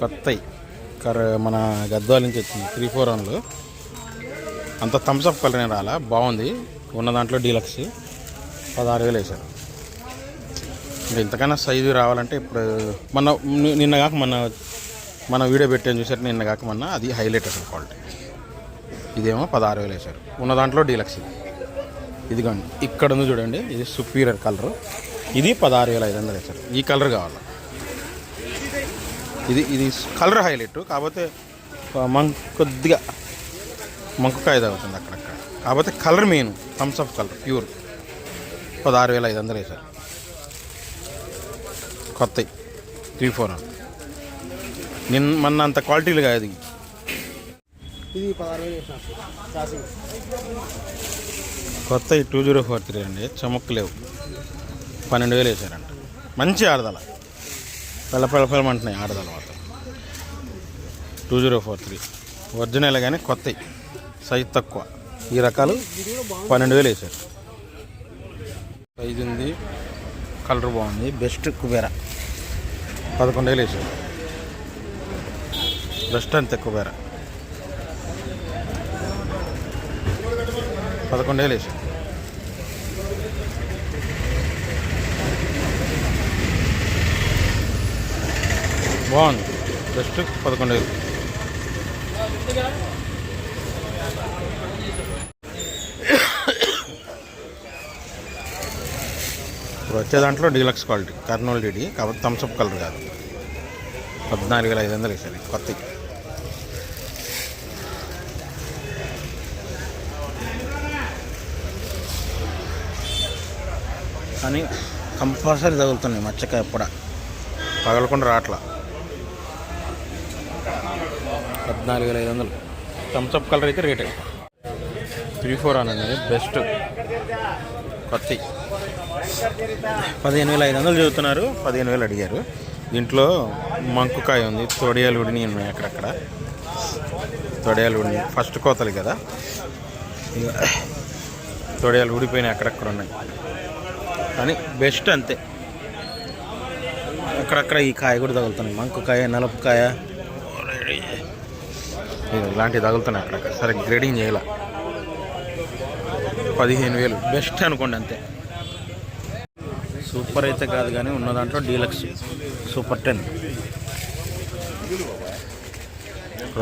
కొత్త కర్ మన గద్వాల నుంచి వచ్చింది. త్రీ ఫోర్ వన్లు అంత థమ్స్అప్ కలర్ రాలా? బాగుంది. ఉన్న దాంట్లో డీలక్స్. పదహారు వేలు వేశారు. ఇంకా ఇంతకన్నా సైజు రావాలంటే ఇప్పుడు మన నిన్న కాక మన మన వీడియో పెట్టాను చూసారు? నిన్న కాక మొన్న అది హైలైట్ అసలు క్వాలిటీ. ఇదేమో పదహారు వేలు వేశారు. ఉన్న దాంట్లో డీలక్స్ ఇది. ఇదిగోండి. ఇక్కడ ఉంది చూడండి. ఇది సుపీరియర్ కలర్. ఇది పదహారు వేల ఐదు వందలు వేశారు. ఈ కలర్ కావాలి? ఇది ఇది కలర్ హైలైట్. కాకపోతే మన కొద్దిగా మంకుకాయ తగ్గుతుంది అక్కడక్కడ. కాకపోతే colour main Thums Up colour pure. పదహారు వేల ఐదు వందలు వేశారు. కొత్తవి త్రీ ఫోర్ అని నిన్న మొన్న అంత క్వాలిటీలు కాదు ఇది. కొత్త టూ జీరో ఫోర్ త్రీ అండి చమక్కు లేవు. పన్నెండు వేలు వేసారంట మంచి ఆడదల. పిల్ల పిల్ల పిల్లమంటున్నాయి ఆడదల మాత్రం. Two zero four three original కానీ కొత్తవి సైజ్ తక్కువ. ఈ రకాలు పన్నెండు వేలు వేసారు సైజ్ ఉంది. కలర్ బాగుంది. బెస్ట్ కుబేర. పదకొండు వేలు వేసారు బెస్ట్ అంతే కుబేర. పదకొండు వేలు వేసారు బాగుంది. జస్ట్ పదకొండు వేలు ఇప్పుడు వచ్చే దాంట్లో డీలక్స్ క్వాలిటీ కర్నూలు డీడీ కాబట్టి థమ్స్అప్ కలర్ కాదు. పద్నాలుగు వేల ఐదు వందలు వేసారు కొత్త. కానీ కంపల్సరీ తగులుతున్నాయి మచ్చకాయ కూడా పగలకుండా రావట్లా. పద్నాలుగు వేల ఐదు వందలు. థమ్స్అప్ కలర్ అయితే రేట్. త్రీ ఫోర్ అనేది బెస్ట్ కొత్త పదిహేను వేల ఐదు వందలు చదువుతున్నారు. పదిహేను వేలు అడిగారు. దీంట్లో మంకుకాయ ఉంది. తొడియాలు ఉడిని ఉన్నాయి అక్కడక్కడ. తొడియాలు ఉడిని ఫస్ట్ కోతలు కదా. తొడియాలు ఊడిపోయినాయి అక్కడక్కడ ఉన్నాయి. కానీ బెస్ట్ అంతే. అక్కడక్కడ ఈ కాయ కూడా తగులుతున్నాయి. మంకుకాయ నలుపుకాయ ఇలాంటివి తగులుతున్నాయి అక్కడక్కడ సరే గ్రేడింగ్ చేయాల? పదిహేను వేలు. బెస్ట్ అనుకోండి అంతే. సూపర్ అయితే కాదు కానీ ఉన్న దాంట్లో డీలక్స్. సూపర్ టెన్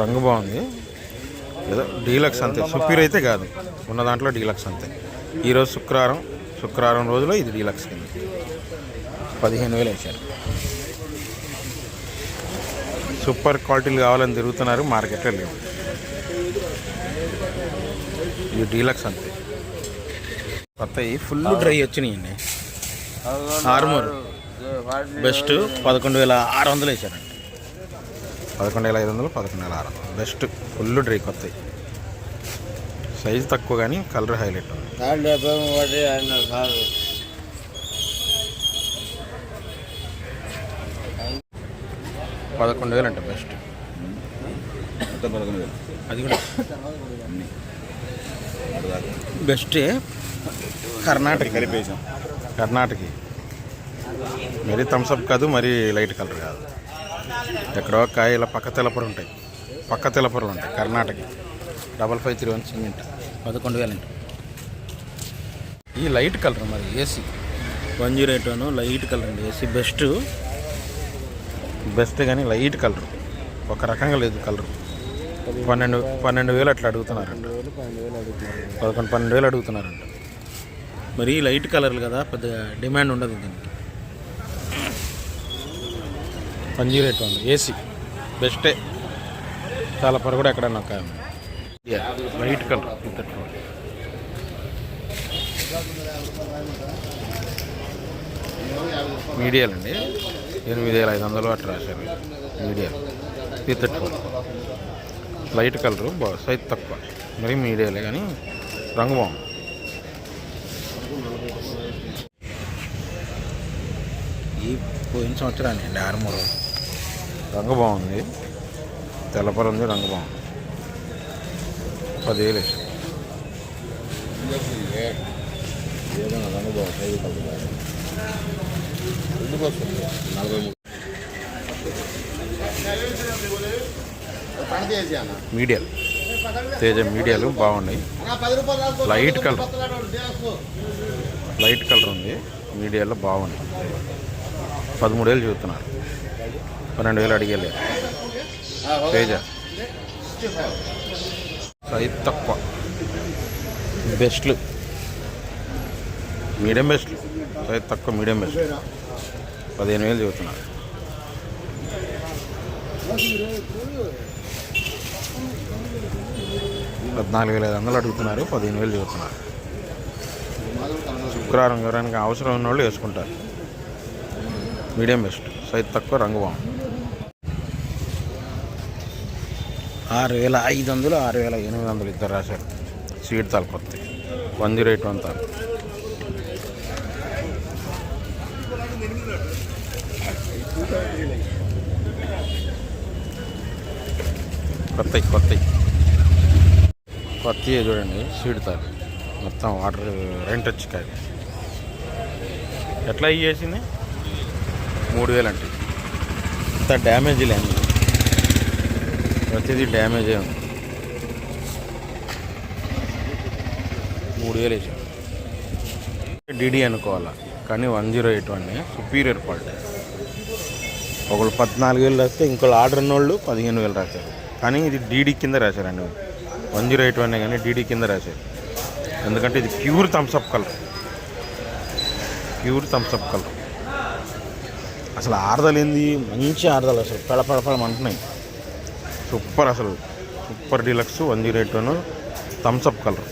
రంగు బాగుంది. ఏదో డీలక్స్ అంతే. సుపీర్ అయితే కాదు. ఉన్న దాంట్లో డీలక్స్ అంతే. ఈరోజు శుక్రవారం. శుక్రవారం రోజులో ఇది డీలక్స్ కింద. పదిహేను వేలు వేశారు సూపర్ క్వాలిటీలు కావాలని తిరుగుతున్నారు మార్కెట్లో లేవు. ఇది డీలక్స్ అంతే. కొత్తవి ఫుల్ డ్రై వచ్చినాయండి. ఆర్మూర్. బెస్ట్ పదకొండు వేల ఆరు వందలు వేసారండి పదకొండు వేల ఐదు వందలు పదకొండు వేల ఆరు వందలు. బెస్ట్ ఫుల్ డ్రై కొత్తవి సైజ్ తక్కువ కానీ కలర్ హైలైట్ ఉంది కాదు డెబ్బై ఒకటి అన్నారు కాదు పదకొండు వేలు అంటే బెస్ట్ అది కూడా. బెస్టే కర్ణాటక. కలిపేసాం కర్ణాటక. మరీ థమ్స్అప్ కాదు మరీ లైట్ కలర్ కాదు. ఎక్కడో కాయ ఇలా పక్క తెల్లపొర ఉంటాయి. పక్క తెల్లపొరలు ఉంటాయి Karnataka. Double five three one cement. పదకొండు వేలు అండి ఈ లైట్ కలర్ మరి AC. One zero eight one light colour అండి ఏసీ. బెస్ట్. బెస్ట్ కానీ లైట్ కలర్. ఒక రకంగా లేదు కలర్. పన్నెండు పన్నెండు వేలు అట్లా అడుగుతున్నారంట. పన్నెండు వేలు అడుగుతున్నారు పదకొండు పన్నెండు వేలు అడుగుతున్నారంట. మరి లైట్ కలర్లు కదా పెద్దగా డిమాండ్ ఉండదు దీనికి. One zero eight one AC. బెస్టే. చాలా పర కూడా ఎక్కడన్నా ఒక లైట్ కలర్ మీడియాలండి. ఎనిమిది వేల ఐదు వందలు అట్లా రాశారు. Media. Three thirty four light colour బా సైజ్ తక్కువ. మరి మీడియాలే కానీ రంగు బాగుంది. ఈ పోయిన సంవత్సరాన్ని అండి ఆరుమూరు. రంగు బాగుంది. తెల్లపర ఉంది రంగు బాగుంది. పదివేలు ఏదైనా రంగు బాగుంది సైజు మీడియాలు. తేజ మీడియాలు బాగున్నాయి. Light colour. లైట్ కలర్ ఉంది. మీడియాలో బాగుంది పదమూడు వేలు చూస్తున్నారు. పన్నెండు వేలు అడిగలేదు తేజ. సైజ్ తక్కువ. బెస్ట్లు. మీడియం బెస్ట్లు. సైజ్ తక్కువ మీడియం బెస్ట్ పదిహేను వేలు చూస్తున్నారు పద్నాలుగు వేల ఐదు వందలు అడుగుతున్నారు పదిహేను వేలు చెబుతున్నారు. శుక్రవారం ఎవరైనా అవసరం ఉన్న వాళ్ళు వేసుకుంటారు. మీడియం బెస్ట్ సైజ్ తక్కువ రంగు బాగుంది. ఆరు వేల ఐదు వందలు ఆరు వేల ఎనిమిది వందలు ఇద్దరు రాశారు. సీడ్ తాలు కొత్త వన్ జీరో ఎయిట్ వన్ తాలు కొత్త కొత్త. కొత్త చూడండి సీడ్ మొత్తం వాటర్ రెంట్ వచ్చి కాదు. ఎట్లా ఇవి చేసింది? మూడు వేలు అంటే. ఇంత డ్యామేజ్ లేని ప్రతిదీ డ్యామేజే ఉంది. మూడు వేలు వేసాం. డిడి అనుకోవాలా? కానీ one zero eight one superior quality ఒకళ్ళు పద్నాలుగు వేలు రాస్తే ఇంకోళ్ళు ఆర్డర్ ఉన్నోళ్ళు పదిహేను వేలు రాశారు. కానీ ఇది డీడీ కింద రాశారండి. వన్ జీరో ఎయిట్ వన్ కానీ డీడీ కింద రాశారు. ఎందుకంటే ఇది pure Thums Up colour pure Thums Up colour అసలు ఆరుదలు మంచి ఆరుదలు అసలు. పెడపడపడమంటున్నాయి సూపర్ అసలు. Super deluxe one zero eight one Thums Up colour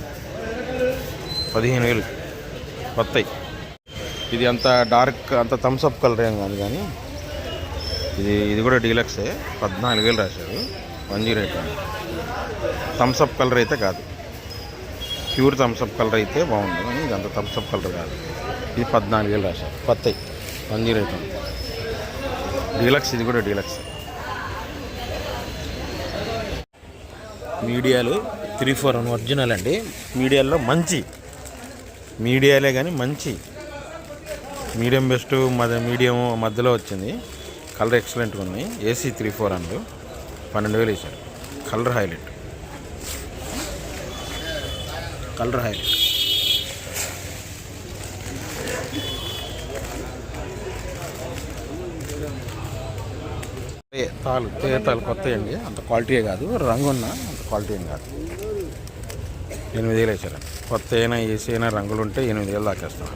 పదిహేను వేలు. కొత్తవి ఇది అంత డార్క్ అంత థమ్స్అప్ కలర్ ఏం కాదు కానీ ఇది ఇది కూడా డీలక్సే పద్నాలుగు వేలు రాశారు. One zero eight one. Thums Up colour అయితే కాదు. ప్యూర్ థమ్స్అప్ కలర్ అయితే బాగుంది కానీ ఇది అంత థమ్స్అప్ కలర్ కాదు. ఇది పద్నాలుగు వేలు రాశారు. కొత్తవి వన్ జీరో ఎయిట్ డీలక్స్ ఇది కూడా డీలక్స్ మీడియాలు త్రీ ఫోర్ వన్ ఒరిజినల్ అండి. మీడియాలో మంచి. మీడియాలే కానీ మంచి. మీడియం బెస్ట్ మధ్య మీడియం మధ్యలో వచ్చింది. కలర్ ఎక్సలెంట్గా ఉంది. ఏసీ త్రీ ఫోర్ అండ్ పన్నెండు వేలు వేశారు కలర్ హైలైట్. Colour highlight. తాలు తేగ కొత్త అండి. అంత క్వాలిటీ కాదు. రంగు ఉన్న అంత క్వాలిటీ ఏం కాదు. ఎనిమిది వేలు వేసారు కొత్త అయినా ఏసీ అయినా రంగులు ఉంటే ఎనిమిది వేలు దాకేస్తాం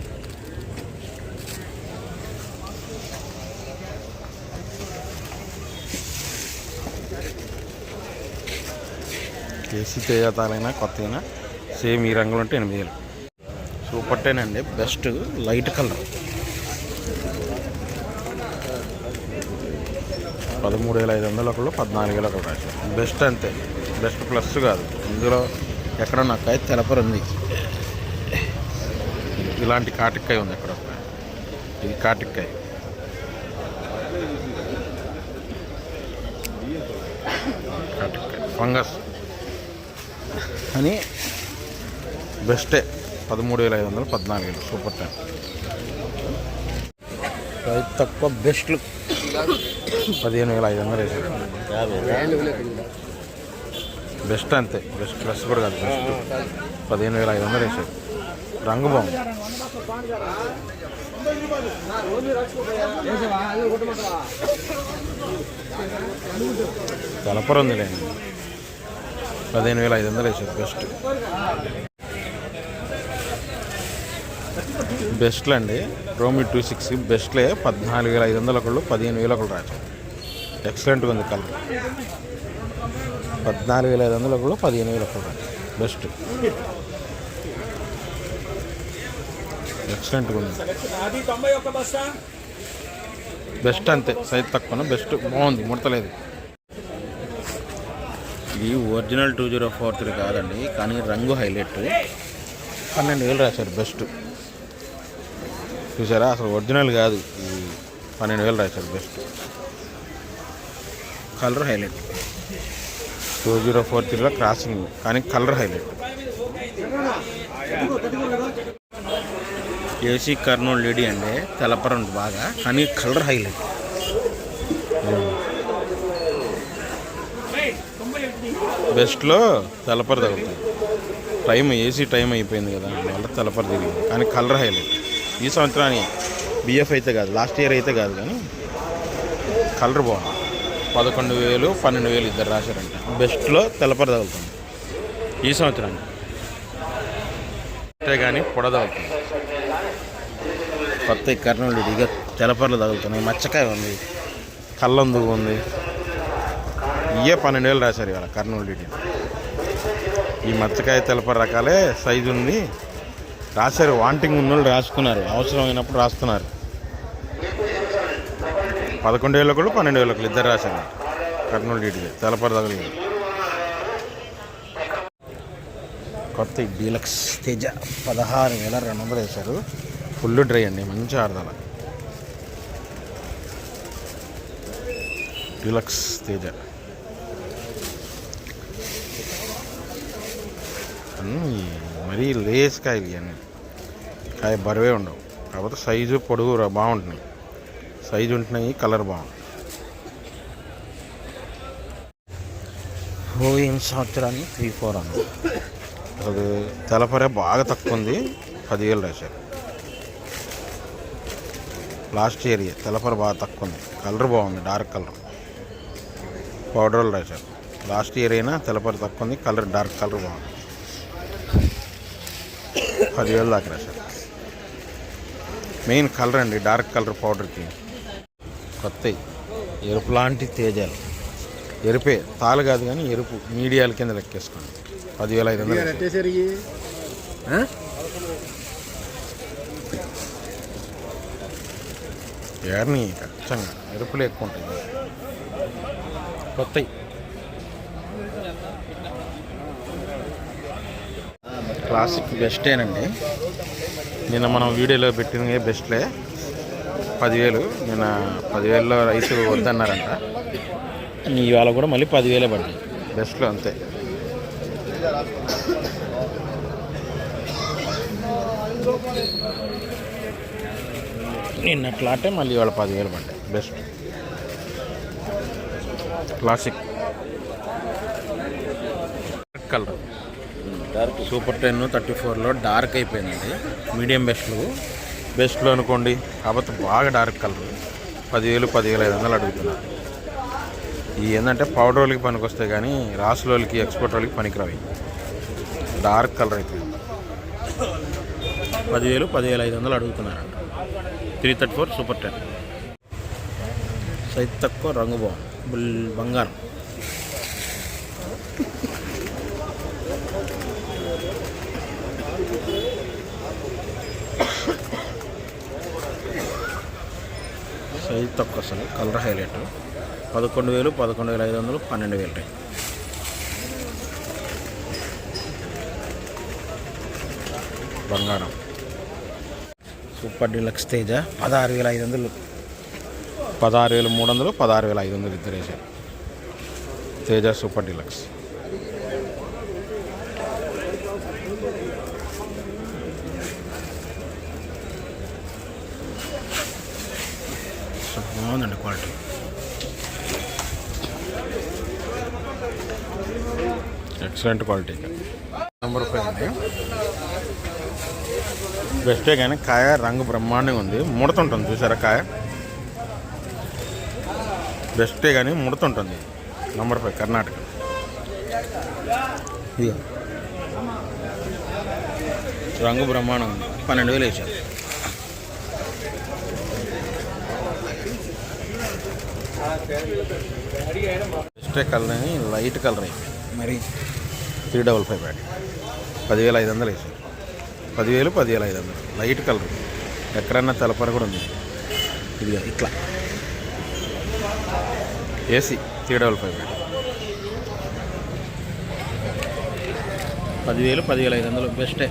ఏసీ తేజాతాలైనా కొత్త అయినా సేమ్ ఈ రంగులు ఉంటే ఎనిమిది వేలు. సూపర్ టెన్ అండి బెస్ట్ లైట్ కలర్. పదమూడు వేల ఐదు వందలు ఒకళ్ళు పద్నాలుగు వేలు ఒకళ్ళు రాశారు. బెస్ట్ అంతే. బెస్ట్ ప్లస్ కాదు. ఇందులో ఎక్కడ నాకు తెలపరు ఉంది ఇలాంటి కాటిక్కాయ ఉంది ఎక్కడ. ఇది కాటిక్కాయ కాటిక్కాయ ఫంగస్. అని బెస్టే. పదమూడు వేల ఐదు వందలు పద్నాలుగు వేలు. సూపర్ టెన్ రైతు తక్కువ బెస్ట్లు పదిహేను వేల ఐదు వందలు వేసారు బెస్ట్ అంతే. బెస్ట్ ప్లస్ కూడా కాదు బెస్ట్. పదిహేను వేల ఐదు వందలు వేసారు రంగు బాగుంది. తలపర ఉంది లేండి పదిహేను వేల ఐదు వందలు వేసారు బెస్ట్ బెస్ట్లు అండి రోమి టూ సిక్స్ బెస్ట్లే పద్నాలుగు వేల ఐదు వందల ఒకళ్ళు పదిహేను వేల ఒకళ్ళు రాశారు ఎక్సలెంట్గా ఉంది కలర్. పద్నాలుగు వేల ఐదు వందల ఒకళ్ళు పదిహేను వేల ఒకళ్ళు రాశారు బెస్ట్ ఎక్సలెంట్గా ఉంది. బెస్ట్ అంతే. సైజ్ తక్కువ బెస్ట్ బాగుంది. ముడతలేదు. ఇది original two zero four three కాదండి కానీ రంగు హైలైట్. పన్నెండు వేలు రాశారు బెస్ట్. చూసారా? అసలు ఒరిజినల్ కాదు ఇది పన్నెండు వేలు రాశారు best. Colour highlight. Two zero four త్రీలో క్రాసింగ్ కానీ colour highlight. AC Kurnool lady అండి తెలపరండి బాగా కానీ కలర్ హైలైట్. బెస్ట్లో తలపర తగులుతుంది. టైం ఏసీ టైం అయిపోయింది కదా అందువల్ల తెల్లపర తిరిగింది కానీ కలర్ హైలైట్. ఈ సంవత్సరాన్ని బిఎఫ్ అయితే కాదు లాస్ట్ ఇయర్ అయితే కాదు కానీ కలర్ బాగుంది. పదకొండు వేలు పన్నెండు వేలు ఇద్దరు రాశారంట. బెస్ట్లో తెలపర తగులుతుంది. ఈ సంవత్సరానికి. అంతే కానీ పొడ తగులుతుంది. కొత్త కర్నూలు ఇక తెలపరలు తగులుతున్నాయి. మచ్చకాయ ఉంది కల్లందుకు ఉంది. ఇవే పన్నెండు వేలు రాశారు ఇవాళ కర్నూలు డిటి ఈ మచ్చకాయ తెలప రకాలే సైజు ఉంది. రాశారు వాంటింగ్ ఉన్న వాళ్ళు రాసుకున్నారు అవసరమైనప్పుడు రాస్తున్నారు. పదకొండు వేల ఒకళ్ళు పన్నెండు వేల ఒకళ్ళు ఇద్దరు రాశారు. కర్నూలు డిటి తెలపర తగలి కొత్త డీలక్స్ తేజ పదహారు వేల రెండు వందలు వేశారు. ఫుల్ డ్రై అండి మంచి ఆడదాల డీలక్స్ తేజ. మరీ లేస్ కాయలు ఇవన్నీ. కాయ బరువే ఉండవు. కాకపోతే సైజు పొడుగు బాగుంటున్నాయి. సైజు ఉంటున్నాయి కలర్ బాగుంది పోయిన సంవత్సరాన్ని త్రీ ఫోర్ అన్న అసలు తెలపరే బాగా తక్కువ ఉంది. పదివేలు రాశారు. లాస్ట్ ఇయర్ తెలపర బాగా తక్కువ ఉంది. కలర్ బాగుంది డార్క్ కలర్. పౌడర్లు రాశారు. లాస్ట్ ఇయర్ అయినా తెలపర తక్కువ ఉంది కలర్ డార్క్ కలర్ బాగుంది. పదివేలు దాకా రాశారు మెయిన్ కలర్ అండి డార్క్ కలర్ పౌడర్కి. కొత్త ఎరుపు లాంటి తేజాలు. ఎరుపే తాలు కాదు కానీ ఎరుపు మీడియాల కింద లెక్కేసుకోండి. పదివేల ఐదు వందలు ఏర్ని ఖచ్చితంగా ఎరుపులు ఎక్కువ ఉంటాయి. కొత్తవి క్లాసిక్ బెస్టేనండి. నిన్న మనం వీడియోలో పెట్టిన బెస్ట్లే. పదివేలు నిన్న పదివేలలో రైతు వద్దన్నారంట. ఇవాళ కూడా మళ్ళీ పదివేలే పడ్డాయి. బెస్ట్లో అంతే. నిన్నట్లా అంటే మళ్ళీ ఇవాళ పదివేలు పడ్డాయి. Best. Classic. Colour. Dark super ten thirty ఫోర్లో డార్క్ అయిపోయిందండి. మీడియం బెస్ట్లు బెస్ట్లో అనుకోండి కాకపోతే బాగా డార్క్ కలర్ పదివేలు పదివేల ఐదు వందలు అడుగుతున్నారు. ఈ ఏంటంటే పౌడర్ వాళ్ళకి పనికి వస్తాయి కానీ రాసుల వాళ్ళకి ఎక్స్పోర్ట్ వాళ్ళకి పనికిరావు డార్క్ కలర్ అయిపోయింది పదివేలు పదివేల ఐదు వందలు అడుగుతున్నారంట. Three thirty four super ten size తక్కువ రంగు బాగుంది. బుల్ బంగారం సైజ్ తక్కువ అసలు కలర్ హైలైట్. పదకొండు వేలు పదకొండు వేల ఐదు వందలు పన్నెండు వేలు బంగారం. సూపర్ డీలక్స్ తేజ పదహారు వేల ఐదు వందలు. పదహారు వేల మూడు వందలు పదహారు వేల ఐదు వందలు ఇద్దరు వేసారు తేజ సూపర్ డీలక్స్. బాగుందండి క్వాలిటీ. Excellent quality. నెంబర్ రూపాయలు అండి బెస్టే కానీ కాయ రంగు బ్రహ్మాండంగా ఉంది. ముడుతుంటుంది చూసారా కాయ? బెస్టే కానీ ముడుతుంటుంది. Number five Karnataka. రంగు బ్రహ్మాండం ఉంది. పన్నెండు వేలు వేసారు. బెస్టే కలర్ అని లైట్ కలర్ అయిపోయింది మరి త్రీ డబల్ ఫైవ్ బ్యాట్ పదివేల ఐదు వందలు వేసారు. పదివేలు పదివేల ఐదు వందలు. లైట్ కలర్ ఎక్కడన్నా తెలపర కూడా ఉంది. ఇది ఇట్లా. ఏసీ త్రీ డబల్ ఫైవ్ బ్యాట్ పదివేలు పదివేల ఐదు వందలు. బెస్టే